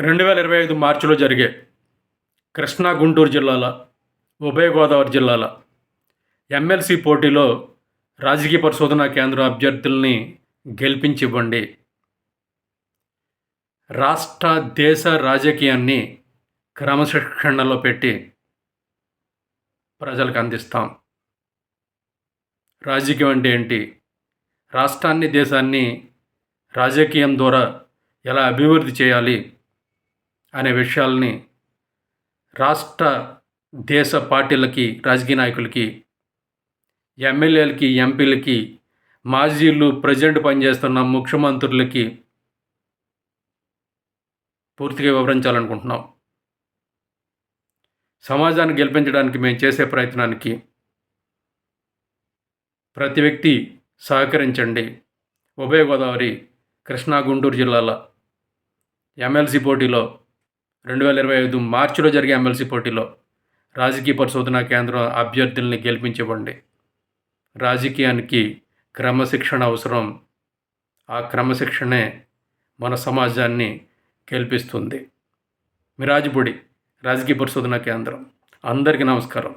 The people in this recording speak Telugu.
రెండు వేల ఇరవై ఐదు మార్చిలో జరిగే కృష్ణా గుంటూరు జిల్లాల ఉభయ గోదావరి జిల్లాల ఎమ్మెల్సీ పోటీలో రాజకీయ పరిశోధనా కేంద్రం అభ్యర్థుల్ని గెలిపించివ్వండి. రాష్ట్ర దేశ రాజకీయాన్ని క్రమశిక్షణలో పెట్టి ప్రజలకు అందిస్తాం. రాజకీయం అంటే ఏంటి? రాష్ట్రాన్ని దేశాన్ని రాజకీయం ద్వారా ఎలా అభివృద్ధి చేయాలి? అనే విషయాల్ని రాష్ట్ర దేశ పార్టీలకి రాజకీయ నాయకులకి ఎమ్మెల్యేలకి ఎంపీలకి మాజీలు ప్రజెంట్ పనిచేస్తున్న ముఖ్యమంత్రులకి పూర్తిగా వివరించాలనుకుంటున్నాం. సమాజాన్ని గెలిపించడానికి మేము చేసే ప్రయత్నానికి ప్రతి వ్యక్తి సహకరించండి. ఉభయ గోదావరి కృష్ణా గుంటూరు జిల్లాల ఎమ్మెల్సీ పోటీలో రెండు వేల ఇరవై ఐదు మార్చిలో జరిగే ఎమ్మెల్సీ పోటీలో రాజకీయ పరిశోధనా కేంద్రం అభ్యర్థుల్ని గెలిపించివ్వండి రాజకీయానికి క్రమశిక్షణ అవసరం. ఆ క్రమశిక్షణే మన సమాజాన్ని గెలిపిస్తుంది. మిరాజిపూడి రాజకీయ పరిశోధనా కేంద్రం. అందరికీ నమస్కారం.